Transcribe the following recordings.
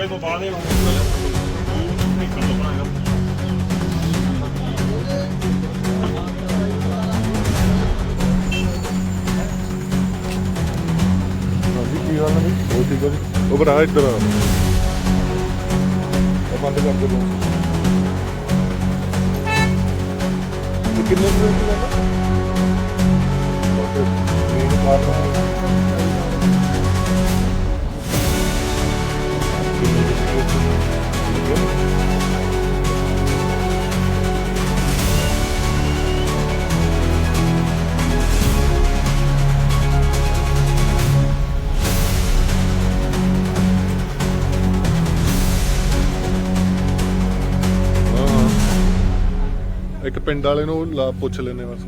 ਟੁੱਟੇ ਤੋਂ ਬਾਅਦ ਇਹ ਨਿਕਲ ਤੋਂ ਬਣਾਇਆ ਕੀ ਹਾਲ ਨੇ ਬਹੁਤ ਠੀਕ ਹੈ ਉਪਰ ਆ ਇੱਧਰ ਆ। ਇਹ ਬੰਦ ਕਰ ਦੇ ਲੋ ਕਿੰਨੇ ਮਿੰਟ ਲੱਗਦਾ ਬਹੁਤ ਮੇਨ ਕਾਰਨ ਇੱਕ ਪਿੰਡ ਵਾਲੇ ਨੂੰ ਲਾ ਪੁੱਛ ਲੈਨੇ ਬਸ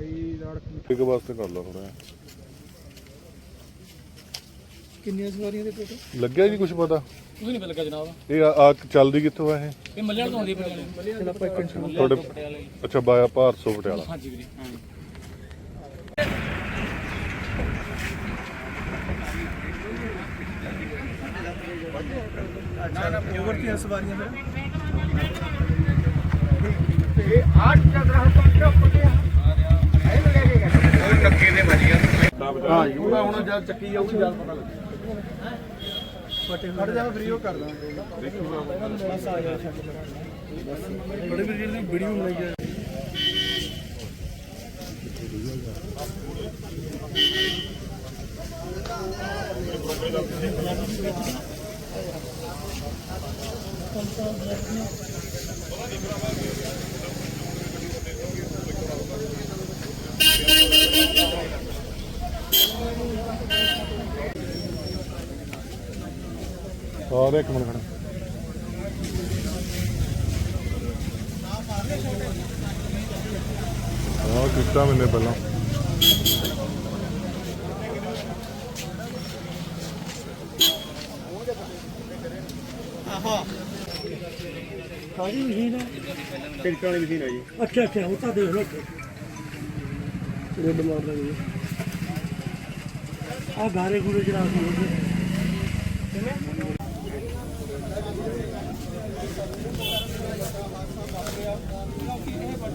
ਇੱਕ ਵਾਸਤੇ ਕਰ ਲਾ ਥੋੜਾ ਕਿੰਨੀਆਂ ਸਵਾਰੀਆਂ ਦੇ ਟੋਟਲ ਲੱਗਿਆ ਜੀ ਕੁਝ ਪਤਾ? ਕੁਝ ਨਹੀਂ ਲੱਗਾ ਜਨਾਬ। ਇਹ ਆ ਆ ਚੱਲਦੀ ਕਿੱਥੋਂ ਆ ਇਹ? ਇਹ ਮੱਲਿਆਂ ਤੋਂ ਆਉਂਦੀ ਹੈ ਪਟਿਆਲੇ ਚਲ ਆਪਾਂ ਇੱਕ ਮਿੰਟ ਤੁਹਾਡੇ ਅੱਛਾ ਬਾਇਆ ਭਾਰਸੋ ਪਟਿਆਲਾ। ਹਾਂਜੀ ਵੀਰੇ ਹਾਂ ਓਵਰ ਦੀਆਂ ਸਵਾਰੀਆਂ ਮੇਰਾ। ਹਾਂ ਜੀ। ਉਹ ਹੁਣ ਜਦ ਚੱਕੀ ਜਾਊਗੀ ਜਦ ਪਤਾ ਲੱਗੇਗਾ ਫਟੇ ਖੜ ਜਾ ਫਰੀ ਉਹ ਕਰ ਦਾਂਗੇ। ਬਸ ਆ ਜਾ ਛੱਡ ਬੜੇ ਵੀਰ ਜੀ ਵੀਡੀਓ ਬਣਾਈ ਜਾ ਸਾਰੇ ਇੱਕ ਮਿੰਟ ਖੜਾ ਹਾਂ ਕੀਤਾ ਮੈਨੇ ਪਹਿਲਾਂ। ਕਾਹਦੀ ਮਸ਼ੀਨ ਹੈ ਟਿਕਟ ਵਾਲੀ ਮਸ਼ੀਨ ਹੈ ਜੀ। ਅੱਛਾ ਅੱਛਾ ਉਹ ਤਾਂ ਦੇਖ ਲਓ ਉੱਥੇ ਰੈੱਡ ਮਾਰ ਲਈ ਆ ਗਾਰੇ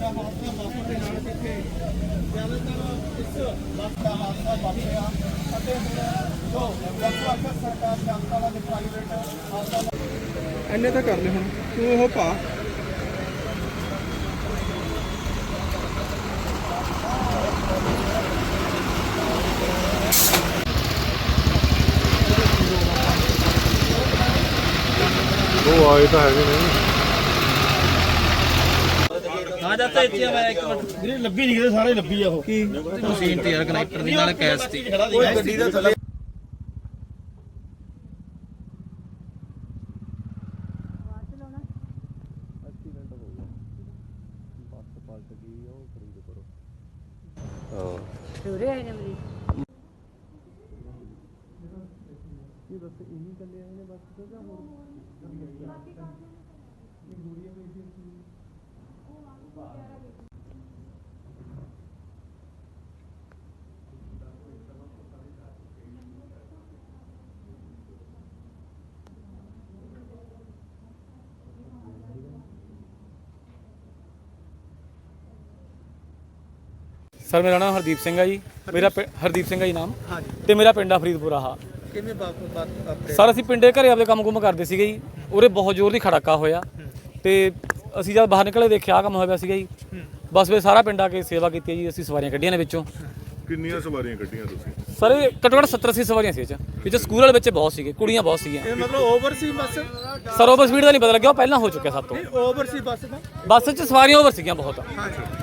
ਗੂਰੇ ਚੜਾ ਕੇ ਐਨੇ ਤਾਂ ਕਰ ਲੈ ਹੁਣ, ਤੂੰ ਉਹ ਪਾ। ਉਹ ਆਏ ਤਾਂ ਹੈਗੇ ਨੇ। ਤੱਕ ਇੱਥੇ ਮੈਂ ਇੱਕ ਮਿੰਟ। ਵੀਰੇ ਲੱਭੀ ਨਹੀਂ ਕਿਤੇ ਸਾਰੇ ਲੱਭੀ ਆ ਉਹ। ਕੀ? ਮਸ਼ੀਨ ਤੇ ਯਾਰ ਕਨੈਕਟਰ ਦੀ ਨਾਲ ਕੈਸ ਤੇ ਉਹ ਗੱਡੀ ਦੇ ਥੱਲੇ। ਹਾਂ ਉਰੇ ਆਏ ਨੇ ਮਰੀਜ਼ ਸਰ ਮੇਰਾ ਨਾਮ ਹਰਦੀਪ ਸਿੰਘ ਹੈ ਜੀ। ਮੇਰਾ ਪਿੰ- ਹਰਦੀਪ ਸਿੰਘ ਹੈ ਜੀ ਨਾਮ। ਹਾਂਜੀ। ਤੇ ਮੇਰਾ ਪਿੰਡ ਆ ਫਰੀਦਪੁਰ ਆਹ ਕਿਵੇਂ ਬਾਪ ਬਾਤ ਆਪਣੇ ਸਰ ਅਸੀਂ ਪਿੰਡੇ ਘਰੇ ਆਪਦੇ ਕੰਮ ਕੁਮ ਕਰਦੇ ਸੀਗੇ ਜੀ। ਉਰੇ ਬਹੁਤ ਜ਼ੋਰ ਦੀ ਖੜਾਕਾ ਹੋਇਆ। ਤੇ ਅਸੀਂ ਜਦ ਬਾਹਰ ਨਿਕਲੇ ਦੇਖਿਆ ਕੰਮ ਹੋਇਆ ਪਿਆ ਸੀਗਾ ਜੀ। ਬਸ ਵੇ ਸਾਰਾ ਪਿੰਡ ਆ ਕੇ ਸੇਵਾ ਕੀਤੀ ਹੈ ਜੀ ਅਸੀਂ ਸਵਾਰੀਆਂ ਕੱਢੀਆਂ ਨੇ ਵਿੱਚੋਂ। ਕਿੰਨੀਆਂ ਸਵਾਰੀਆਂ ਕੱਢੀਆਂ ਤੁਸੀਂ? ਸਰ ਇਹ ਘੱਟੋ ਘੱਟ 70 80 ਸਵਾਰੀਆਂ ਸੀ ਇਹ 'ਚ। ਵਿੱਚ ਸਕੂਲ ਵਾਲੇ ਬੱਚੇ ਬਹੁਤ ਸੀਗੇ ਕੁੜੀਆਂ ਬਹੁਤ ਸੀਗੀਆਂ। ਇਹ ਮਤਲਬ ਓਵਰ ਸੀ ਬੱਸ? ਸਰ ਓਵਰ ਸਪੀਡ ਦਾ ਨਹੀਂ ਪਤਾ ਲੱਗਿਆ ਉਹ ਪਹਿਲਾਂ ਹੋ ਚੁੱਕਿਆ ਸਭ ਤੋਂ। ਓਵਰ ਸੀ ਬੱਸ ਦਾ? ਬੱਸ 'ਚ ਸਵਾਰੀਆਂ ਓਵਰ ਸੀਗੀਆਂ ਬਹੁਤ। ਹਾਂਜੀ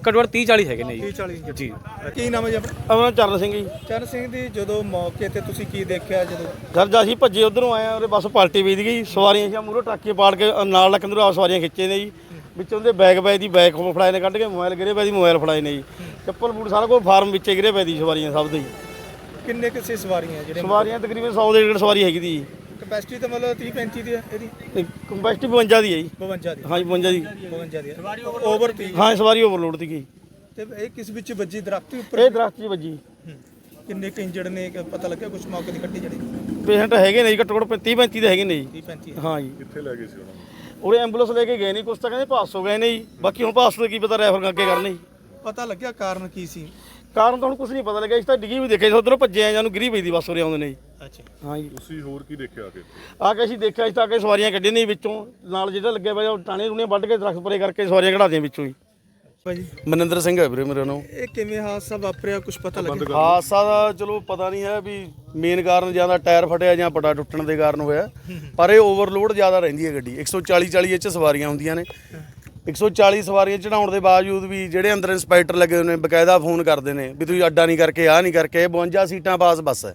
ਘੱਟੋ ਘੱਟ 30 40 ਹੈਗੇ ਨੇ 30 ਜੀ 40 ਇੰਜਰਡ ਜੀ। ਕੀ ਨਾਮ ਹੈ ਜੀ ਆਪਣਾ? ਅਮਨ ਚਰਨ ਸਿੰਘ ਜੀ। ਚਰਨ ਸਿੰਘ ਦੀ ਜਦੋਂ ਮੌਕੇ ਤੇ ਤੁਸੀਂ ਕੀ ਦੇਖਿਆ ਜਦੋਂ? ਸਰ ਜਦ ਅਸੀਂ ਭੱਜੇ ਉਧਰੋਂ ਆਏ ਆ ਉਹਦੇ ਬੱਸ ਪਲਟੀ ਵੀਦ ਗਈ ਸਵਾਰੀਆਂ ਸੀ ਮੂਹਰੋਂ ਟਰੱਕੇ ਪਾੜ ਕੇ ਨਾਲ ਲੱਕ ਅੰਦਰੋਂ ਆ ਸਵਾਰੀਆਂ ਖਿੱਚੇ ਨੇ ਜੀ। ਵਿੱਚੋਂ ਦੇ ਬੈਗ ਪੈ ਦੀ ਬੈਗ ਫੜਾਏ ਨੇ ਕੱਢ ਕੇ ਮੋਬਾਈਲ ਗਿਰੇ ਪਏ ਦੀ ਮੋਬਾਈਲ ਫੜਾਏ ਨੇ ਜੀ। ਚੱਪਲ ਬੂਟ ਸਾਰਾ ਕੁਝ ਫਾਰਮ ਵਿੱਚੇ ਗਿਰੇ ਪਏ ਦੀ ਸਵਾਰੀਆਂ ਸਭ ਦੇ ਜੀ। ਕਿੰਨੇ ਕਿਸੇ ਸਵਾਰੀਆਂ ਜਿਹੜੇ ਸਵਾਰੀਆਂ ਤਕਰੀਬਨ 100 ਦੇ ਡੇਢ ਸਵਾਰੀ ਹੈਗੀ ਦੀ ਕਪੈਸਿਟੀ ਤਾਂ ਮਤਲਬ 30 35 ਦੀ ਹੈ ਇਹਦੀ? ਕੰਪੈਸਟੀ 52 ਦੀ ਹੈ ਜੀ। 52 ਦੀ। ਹਾਂਜੀ 52 ਦੀ। 52 ਦੀ ਸਵਾਰੀ ਓਵਰ 30 ਹਾਂ ਸਵਾਰੀ ਓਵਰਲੋਡ ਦੀ ਗਈ ਤੇ ਇਹ ਕਿਸ ਵਿੱਚ ਵੱਜੀ ਦਰਖਤ ਦੇ ਉੱਪਰ? ਇਹ ਦਰਖਤ 'ਚ ਵੱਜੀ। ਹੂੰ। ਕਿੰਨੇ ਕੁ ਇੰਜਰਡ ਨੇ ਕਿ ਪਤਾ ਲੱਗਿਆ ਕੁਝ ਮੌਕੇ ਦੀ ਕੱਟੀ ਜਿਹੜੀ? ਪੇਸ਼ੈਂਟ ਹੈਗੇ ਨੇ ਜੀ ਘੱਟੋ ਘੱਟ 30 35 ਦੇ ਹੈਗੇ ਨੇ ਜੀ। 30 35 ਹਾਂ। ਜੀ। ਕਿੱਥੇ ਲੈ ਗਏ ਸੀ ਉਹਨਾਂ ਨੂੰ? ਉਹਦੇ ਐਂਬੂਲੈਂਸ ਲੈ ਕੇ ਗਏ ਨਹੀਂ ਕੁਛ ਤਾਂ ਕਹਿੰਦੇ ਪਾਸ ਹੋ ਗਏ ਨੇ ਜੀ। ਬਾਕੀ ਹੁਣ ਪਾਸ ਤੋਂ ਕੀ ਪਤਾ ਰੈਫਰ ਅੱਗੇ ਕਰਨੇ ਜੀ। ਪਤਾ ਲੱਗਿਆ ਕਾਰਨ ਕੀ ਸੀ? ਕਾਰਨ ਤਾਂ ਹੁਣ ਕੁਝ ਨਹੀਂ ਪਤਾ ਲੱਗਿਆ ਇਸ ਤਾਂ ਡਿੱਗੀ ਵੀ ਦੇਖਿਆ ਉਧਰੋਂ ਭੱਜੇ ਆ ਜਾਨੂੰ ਗਿਰੀ ਪਈ ਦੀ ਬੱਸ ਉਰੇ ਆਉਂਦੇ ਨੇ ਜੀ। ਅੱਛਾ। ਹਾਂ ਜੀ। ਤੁਸੀਂ ਹੋਰ ਕੀ ਦੇਖਿਆ ਕਿ ਆ ਕੇ ਅਸੀਂ ਦੇਖਿਆ ਇਸ ਤਾਂ ਕਿ ਸਵਾਰੀਆਂ ਕੱਢੀਆਂ ਨੇ ਜੀ ਵਿੱਚੋਂ। ਨਾਲ ਜਿਹੜਾ ਲੱਗਿਆ ਹੋਇਆ ਉਹ ਟਾਣੇ ਰੂਣੇ ਵੱਢ ਕੇ ਦਰਖਤ ਪਰੇ ਕਰਕੇ ਸਵਾਰੀਆਂ ਕਢਾ ਦੀਆਂ ਵਿੱਚੋਂ ਹੀ ਭਾਜੀ। ਮਨਿੰਦਰ ਸਿੰਘ ਹੈ ਵੀਰੇ ਮੇਰੇ ਨਾਮ। ਇਹ ਕਿਵੇਂ ਹਾਦਸਾ ਵਾਪਰਿਆ ਕੁਝ ਪਤਾ ਲੱਗਿਆ? ਹਾਦਸਾ ਦਾ ਚਲੋ ਪਤਾ ਨਹੀਂ ਹੈ ਵੀ ਮੇਨ ਕਾਰਨ ਜਾਂ ਟਾਇਰ ਫਟਿਆ ਜਾਂ ਪਟਾ ਟੁੱਟਣ ਦੇ ਕਾਰਨ ਹੋਇਆ। ਪਰ ਇਹ ਓਵਰਲੋਡ ਜ਼ਿਆਦਾ ਰਹਿੰਦੀ ਹੈ ਗੱਡੀ। 140 40 ਚ ਸਵਾਰੀਆਂ ਹੁੰਦੀਆਂ ਨੇ। 140 ਸਵਾਰੀਆਂ ਚੜਾਉਣ ਦੇ ਬਾਵਜੂਦ ਵੀ ਜਿਹੜੇ ਅੰਦਰ ਇੰਸਪੈਕਟਰ ਲੱਗੇ ਹੋਏ ਨੇ ਬਕਾਇਦਾ ਫੋਨ ਕਰਦੇ ਨੇ ਵੀ ਤੁਸੀਂ ਅੱਡਾ ਨਹੀਂ ਕਰਕੇ ਆਹ ਨਹੀਂ ਕਰਕੇ ਇਹ 52 ਸੀਟਾਂ ਪਾਸ ਬੱਸ ਹੈ।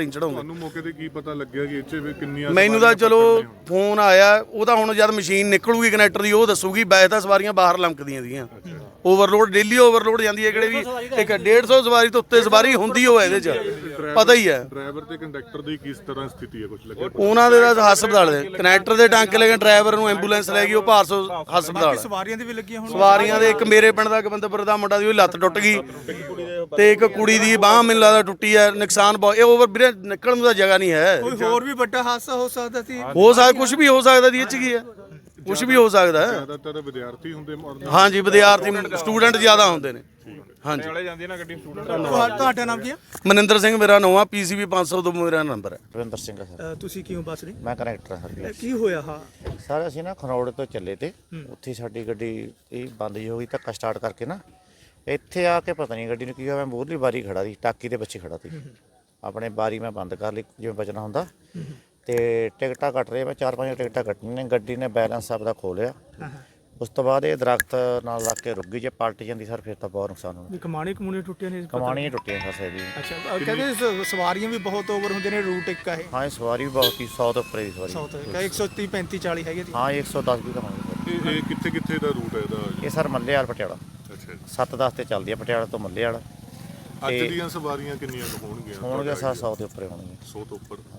ਨਹੀਂ ਚੜਾਉਂਦੇ। ਤੁਹਾਨੂੰ ਮੌਕੇ ਤੇ ਕੀ ਪਤਾ ਲੱਗਿਆ ਕਿ ਇੱਥੇ ਵੀ ਕਿੰਨੀਆਂ ਮੈਨੂੰ ਤਾਂ ਸਵਾਰੀਆਂ ਚਲੋ? ਫੋਨ ਆਇਆ ਉਹ ਤਾਂ ਹੁਣ ਜਦ ਮਸ਼ੀਨ ਨਿਕਲੂਗੀ ਕਨੈਕਟਰ ਦੀ ਉਹ ਦੱਸੂਗੀ ਵੈਸੇ ਤਾਂ ਸਵਾਰੀਆਂ ਬਾਹਰ ਲੰਕਦੀਆਂ ਸੀਗੀਆਂ। ਓਵਰਲੋਡ ਡੇਲੀ ਓਵਰਲੋਡ ਜਾਂਦੀ ਹੈ ਕਿਹੜੇ ਵੀ। ਇੱਕ 150 ਸਵਾਰੀ ਤੋਂ ਉੱਤੇ ਸਵਾਰੀ ਹੁੰਦੀ ਹੋਵੇ ਇਹਦੇ 'ਚ। ਪਤਾ ਹੀ ਹੈ। ਡਰਾਈਵਰ ਤੇ ਕੰਡਕਟਰ ਦੀ ਕਿਸ ਤਰ੍ਹਾਂ ਸਥਿਤੀ ਹੈ ਕੁਝ ਲੱਗਿਆ ਉਹਨਾਂ ਦੇ ਤਾਂ ਹਸਪਤਾਲ ਦੇ ਕਨੈਕਟਰ ਦੇ ਟਾਂਕੇ ਲੈ ਕੇ ਡਰਾਈਵਰ ਨੂੰ ਐਂਬੂਲੈਂਸ ਲੈ ਗਈ ਉਹ ਭਾਰਸੋ ਹਸਪਤਾਲ ਸਵਾਰੀਆਂ ਦੀ ਵੀ ਲੱਗੀਆਂ ਹੁਣ ਸਵਾਰੀਆਂ ਦੇ ਇੱਕ ਮੇਰੇ ਪਿੰਡ ਦਾ ਗਵੰਦਪੁਰ ਦਾ ਮੁੰਡਾ ਦੀ ਉਹ ਲੱਤ ਟੁੱਟ ਗਈ ਤੇ ਇੱਕ ਕੁੜੀ ਦੀ ਬਾਹ ਮੈਨੂੰ ਲੱਗਦਾ ਟੁੱਟੀ ਹੈ ਨੁਕਸਾਨ ਬਹੁਤ ਇਹ ਓਵਰ ਵੀਰੇ ਨਿਕਲਣ ਨੂੰ ਤਾਂ ਜਗ੍ਹਾ ਨਹੀਂ ਹੈ। ਕੋਈ ਹੋਰ ਵੀ ਵੱਡਾ ਹਾਦਸਾ ਹੋ ਸਕਦਾ ਸੀ? ਹੋ ਸਕਦਾ ਕੁਝ ਵੀ ਹੋ ਸਕਦਾ ਦੀ ਇਹ ਚ ਕੀ ਹੈ? ਕੁਝ ਵੀ ਹੋ ਸਕਦਾ ਹੈ? ਜ਼ਿਆਦਾਤਰ ਵਿਦਿਆਰਥੀ ਹੁੰਦੇ ਮਰਨ ਹਾਂਜੀ ਵਿਦਿਆਰਥੀ ਸਟੂਡੈਂਟ ਜ਼ਿਆਦਾ ਹੁੰਦੇ ਨੇ। ਹਾਂਜੀ। ਤੁਹਾ- ਤੁਹਾਡਾ ਨਾਮ ਕੀ ਹੈ ਮਨਿੰਦਰ ਸਿੰਘ ਮੇਰਾ ਨਵਾਂ ਪੀਸੀਬੀ 500 ਤੋਂ ਮੇਰਾ ਨੰਬਰ ਹੈ। ਰਵਿੰਦਰ ਸਿੰਘ ਆ ਸਰ। ਅ, ਤੁਸੀਂ ਕਿਉਂ ਬਸ ਰਹੇ? ਮੈਂ ਕਨੈਕਟਰ ਹਾਂ ਸਰ ਕੀ ਹੋਇਆ ਹਾਂ? ਸਰ ਅਸੀਂ ਨਾ ਖਰੋੜ ਤੋਂ ਚੱਲੇ ਤੇ ਉੱਥੇ ਸਾਡੀ ਗੱਡੀ ਇਹ ਬੰਦ ਜਿਹੀ ਹੋ ਗਈ ਧੱਕਾ ਸਟਾਰਟ ਕਰਕੇ ਨਾ। ਇੱਥੇ ਆ ਕੇ ਪਤਾ ਨਹੀਂ ਗੱਡੀ ਨੂੰ ਕੀ ਹੋਇਆ ਮੈਂ ਮੂਹਰਲੀ ਬਾਰੀ ਖੜਾ ਸੀ ਟਾਕੀ ਦੇ ਪਿੱਛੇ ਖੜਾ ਸੀ। ਆਪਣੇ ਬਾਰੀ ਮੈਂ ਬੰਦ ਕਰ ਲਈ ਜਿਵੇਂ ਬਚਣਾ ਹੁੰਦਾ। ਤੇ ਟਿਕਟਾਂ ਕੱਟ ਰਹੇ ਮੈਂ ਚਾਰ ਪੰਜ ਟਿਕਟਾਂ ਕੱਟਣੀਆਂ ਨੇ ਗੱਡੀ ਨੇ ਬੈਲੈਂਸ ਆਪਦਾ ਖੋ ਲਿਆ। ਉਸ ਤੋਂ ਬਾਅਦ ਇਹ ਦਰਖਤ ਨਾਲ ਲੱਗ ਕੇ ਰੁਕ ਗਈ ਜੇ ਪਲਟ ਜਾਂਦੀ ਸਰ ਫਿਰ ਤਾਂ ਬਹੁਤ ਨੁਕਸਾਨ ਹੋਣਾ। ਵੀ ਕਮਾਣੀ ਕਮੂਣੀ ਟੁੱਟੀਆਂ ਨੇ ਕਮਾਣੀਆਂ ਟੁੱਟੀਆਂ ਫਸੇ ਦੀ ਅੱਛਾ ਅ, ਕਹਿੰਦੇ ਸ- ਸਵਾਰੀਆਂ ਵੀ ਬਹੁਤ ਓਵਰ ਹੁੰਦੇ ਨੇ ਰੂਟ ਇੱਕ ਆ ਇਹ। ਹਾਂ ਇਹ ਸਵਾਰੀ ਵੀ ਬਹੁਤ ਹੀ 100 ਤੋਂ ਉੱਪਰ ਦੀ ਸਵਾਰੀ। ਸਾਊਥ ਕਾ 130 35 40 ਹੈਗੇ ਹਾਂ ਇਹ 110 ਵੀ ਤਾਂ ਹੋਣੀ ਸਰ। ਇਹ ਇਹ ਕਿੱਥੇ ਕਿੱਥੇ ਦਾ ਰੂਟ ਹੈ ਇਹਦਾ? ਇਹ ਸਰ ਮੱਲੇ ਵਾਲ ਪਟਿਆਲਾ। ਅੱਛਾ। ਜੀ। 7-10 ਤੇ ਚੱਲਦੀ ਆ ਪਟਿਆਲਾ ਤੋਂ ਮੱਲੇ ਵਾਲਾ ਅੱਜ ਦੀਆਂ ਸਵਾਰੀਆਂ ਕਿੰਨੀਆਂ ਕੁ ਹੋਣਗੀਆਂ? ਹੋਣਗੇ ਸਰ 100 ਦੇ ਉੱਪਰ ਹੋਣਗੇ 100 ਤੋਂ ਉੱਪਰ। ਅੱਛਾ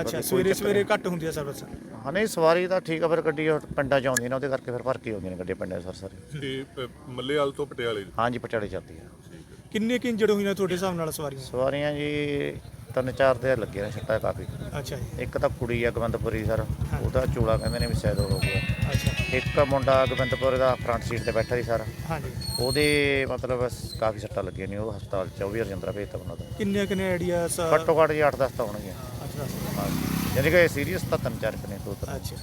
ਅੱਛਾ ਸਵੇਰੇ ਸਵੇਰੇ ਘੱਟ ਹੁੰਦੀ ਹੈ ਸਰਵਿਸ ਹਾਂ ਨਹੀਂ ਸਵਾਰੀ ਤਾਂ ਠੀਕ ਆ ਫਿਰ ਗੱਡੀ ਉਹ ਪਿੰਡਾਂ ਚ ਆਉਂਦੀ ਨੇ ਉਹਦੇ ਕਰਕੇ ਫਿਰ ਭਰ ਕੇ ਆਉਂਦੀਆਂ ਨੇ ਗੱਡੀਆਂ ਪਿੰਡਾਂ 'ਚ ਸਰ ਸਰ। ਤੇ ਅ, ਮੱਲੇਵਾਲ ਤੋਂ ਪਟਿਆਲੇ ਹਾਂਜੀ ਪਟਿਆਲੇ ਚੱਲਦੀ ਆ। ਕਿੰਨੇ ਕਿ ਇੰਜਰਡ ਹੋਈਆਂ ਤੁਹਾਡੇ ਹਿਸਾਬ ਨਾਲ ਸਵਾਰੀਆਂ? ਸਵਾਰੀਆਂ ਜੀ ਤਿੰਨ ਚਾਰ ਤੇ ਲੱਗੇ ਨੇ ਛੱਟਾ ਕਾਫੀ। ਅੱਛਾ ਜੀ। ਇੱਕ ਤਾਂ ਕੁੜੀ ਆ ਗਵੰਦਪੁਰੀ ਸਰ। ਉਹਦਾ ਚੋਲਾ ਕਹਿੰਦੇ ਨੇ ਵੀ ਉਹ ਹੋ ਗਿਆ। ਅੱਛਾ। ਇੱਕ ਮੁੰਡਾ ਗਵੰਦਪੁਰ ਦਾ ਫਰੰਟ ਸੀਟ ਤੇ ਬੈਠਾ ਸੀ ਸਰ। ਹਾਂਜੀ। ਉਹਦੇ ਮਤਲਬ ਸ- ਕਾਫੀ ਸੱਟਾਂ ਲੱਗੀਆਂ ਨੇ ਉਹ ਹਸਪਤਾਲ ਚ ਉਹ ਵੀ ਰਜਿੰਦਰਾ ਭੇਜਤਾ ਉਹਨਾਂ ਦਾ। ਕਿੰਨੇ ਕਿੰਨੇ ਆਈਡੀਆਸ ਘੱਟੋ ਘੱਟ ਜੀ 8-10 ਤਾਂ ਹੋਣਗੀਆਂ। ਅੱਛਾ ਹਾਂਜੀ ਕਿ ਸੀਰੀਅਸ ਤਾਂ ਤਿੰਨ ਚਾਰ ਕੁ ਨੇ ਦੋ ਤਿੰਨ ਅੱਛਾ।